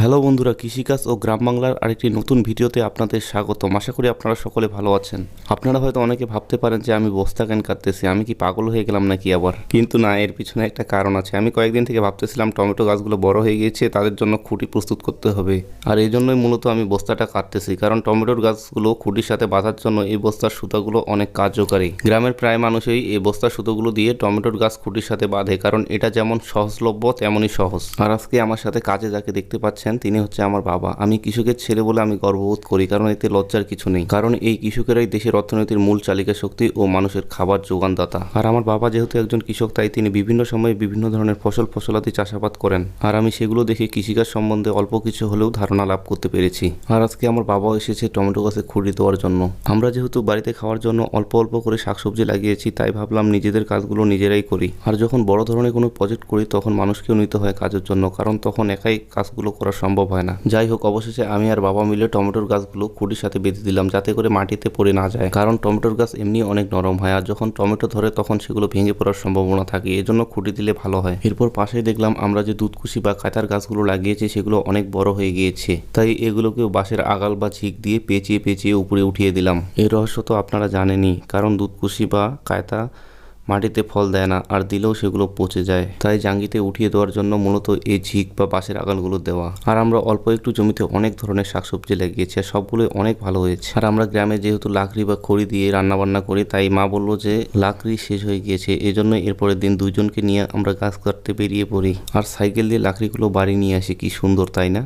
Hello বন্ধুরা, কৃষিকাজ ও গ্রাম বাংলার আরেকটি নতুন ভিডিওতে আপনাদের স্বাগতম। আশা করি আপনারা সকলে ভালো আছেন। আপনারা হয়তো অনেকে ভাবতে পারেন যে আমি বস্তা কেন কাটতেছি, আমি কি পাগল হয়ে গেলাম নাকি আবার? কিন্তু না, এর পিছনে একটা কারণ আছে। আমি কয়েকদিন থেকে ভাবতেছিলাম টমেটো গাছগুলো বড় হয়ে গিয়েছে, তাদের জন্য খুঁটি প্রস্তুত করতে হবে। আর এই জন্যই মূলত আমি বস্তাটা কাটতেছি, কারণ টমেটোর গাছগুলো খুঁটির সাথে বাঁধার জন্য এই বস্তার সুতাগুলো অনেক কার্যকারী। গ্রামের প্রায় মানুষই এই বস্তার সুতোগুলো দিয়ে টমেটোর গাছ খুঁটির সাথে বাঁধে, কারণ এটা যেমন সহজলভ্য, তেমনই সহজ। আর আজকে আমার সাথে কাজে যাকে দেখতে পাচ্ছেন তিনি হচ্ছে আমার বাবা। আমি কৃষকের ছেলে বলে আমি গর্ববোধ করি, কারণ এতে লজ্জার কিছু নেই। কারণ এই কৃষকেরাই দেশের অর্থনীতির মূল চালিকা শক্তি ও মানুষের খাবার যোগানদাতা। আর আমার বাবা যেহেতু একজন কৃষক, তাই তিনি বিভিন্ন সময়ে বিভিন্ন ধরনের ফসল ফসলাদি চাষাবাদ করেন। আর আমি সেগুলো দেখে কৃষিকাজ সম্বন্ধে অল্প কিছু হলেও ধারণা লাভ করতে পেরেছি। আর আজকে আমার বাবাও এসেছে টমেটো গাছে খুঁড়ি দেওয়ার জন্য। আমরা যেহেতু বাড়িতে খাওয়ার জন্য অল্প অল্প করে শাকসবজি লাগিয়েছি, তাই ভাবলাম নিজেদের কাজগুলো নিজেরাই করি। আর যখন বড় ধরনের কোনো প্রজেক্ট করি, তখন মানুষকেও নিতে হয় কাজের জন্য, কারণ তখন একাই কাজগুলো করা সম্ভব হয় না। যাই হোক, অবশেষে আমি আর বাবা মিলে টমেটোর গাছগুলো খুঁটির সাথে বেঁধে দিলাম যাতে করে মাটিতে পড়ে না যায়। কারণ টমেটোর গাছ এমনি অনেক নরম হয় আর যখন টমেটো ধরে তখন সেগুলো ভেঙে পড়ার সম্ভাবনা থাকে, এজন্য খুঁটি দিলে ভালো হয়। এরপর পাশেই দেখলাম আমরা যে দুধকুশি বা কাঁচার গাছগুলো লাগিয়েছি সেগুলো অনেক বড় হয়ে গিয়েছে। তাই এগুলোকেও বাঁশের আগাল বা ঝিক দিয়ে পেঁচিয়ে পেঁচিয়ে উপরে উঠিয়ে দিলাম। এই রহস্য তো আপনারা জানেনই, কারণ দুধকুশি বা কায়তা মাটিতে ফল দেয় না আর দিলেও সেগুলো পচে যায়। তাই জাঙ্গিতে উঠিয়ে দেওয়ার জন্য মূলত এই ঝিক বা বাঁশের আগালগুলো দেওয়া। আর আমরা অল্প একটু জমিতে অনেক ধরনের শাকসবজি লাগিয়েছি আর সবগুলোই অনেক ভালো হয়েছে। আর আমরা গ্রামে যেহেতু লাকড়ি বা খড়ি দিয়ে রান্না বান্না করি, তাই মা বলল যে লাকড়ি শেষ হয়ে গিয়েছে। এই জন্য এরপরের দিন দুজনকে নিয়ে আমরা গাছ কাটতে বেরিয়ে পড়ি। আর সাইকেল দিয়ে লাকড়িগুলো বাড়ি নিয়ে আসি, কি সুন্দর, তাই না?